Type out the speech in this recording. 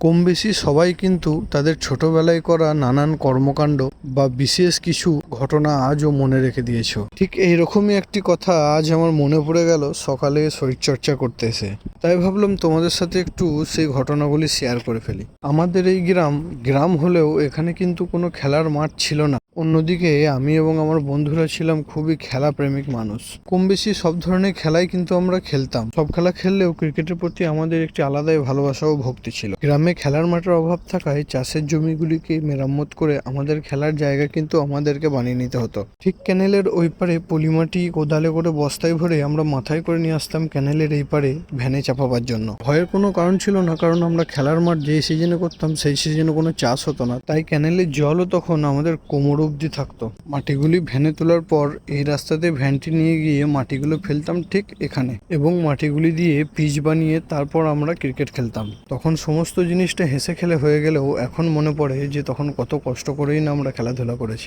কম বেশি সবাই কিন্তু তাদের ছোটবেলায় করা নানান কর্মকাণ্ড বা বিশেষ কিছু ঘটনা আজও মনে রেখে দিয়েছ। ঠিক এইরকমই একটি কথা আজ আমার মনে পড়ে গেল সকালে শরীরচর্চা করতে এসে। তাই ভাবলাম তোমাদের সাথে একটু সেই ঘটনাগুলি শেয়ার করে ফেলি। আমাদের এই গ্রাম গ্রাম হলেও এখানে কিন্তু কোনো খেলার মাঠ ছিল না। অন্যদিকে আমি এবং আমার বন্ধুরা ছিলাম খুবই খেলা প্রেমিক মানুষ। কম বেশি সব ধরনের খেলাই কিন্তু আমরা খেলতাম। সব খেলা খেললেও ক্রিকেটের প্রতি আমাদের একটি আলাদাই ভালোবাসা ও ভক্তি ছিল। গ্রামে খেলার মাঠের অভাব থাকায় চাষের জমিগুলিকে মেরামত করে আমাদের খেলার জায়গা কিন্তু আমাদেরকে বানিয়ে নিতে হতো। ঠিক ক্যানেলের ওই পারে পলিমাটি কোদালে করে বস্তায় ভরে আমরা মাথায় করে নিয়ে আসতাম ক্যানেলের এই পারে ভ্যানে চাপাবার জন্য। ভয়ের কোনো কারণ ছিল না, কারণ আমরা খেলার মাঠ যে সিজনে করতাম, সেই সিজনে কোনো চাষ হতো না। তাই ক্যানেলের জলও তখন আমাদের কোমর অবধি থাকতো। মাটিগুলি ভ্যানে তোলার পর এই রাস্তাতে ভ্যানটি নিয়ে গিয়ে মাটিগুলো ফেলতাম ঠিক এখানে এবং মাটিগুলি দিয়ে পিচ বানিয়ে তারপর আমরা ক্রিকেট খেলতাম। তখন সমস্ত জিনিসটা হেসে খেলে হয়ে গেলেও এখন মনে পড়ে যে তখন কত কষ্ট করেই না আমরা খেলাধুলা করেছি।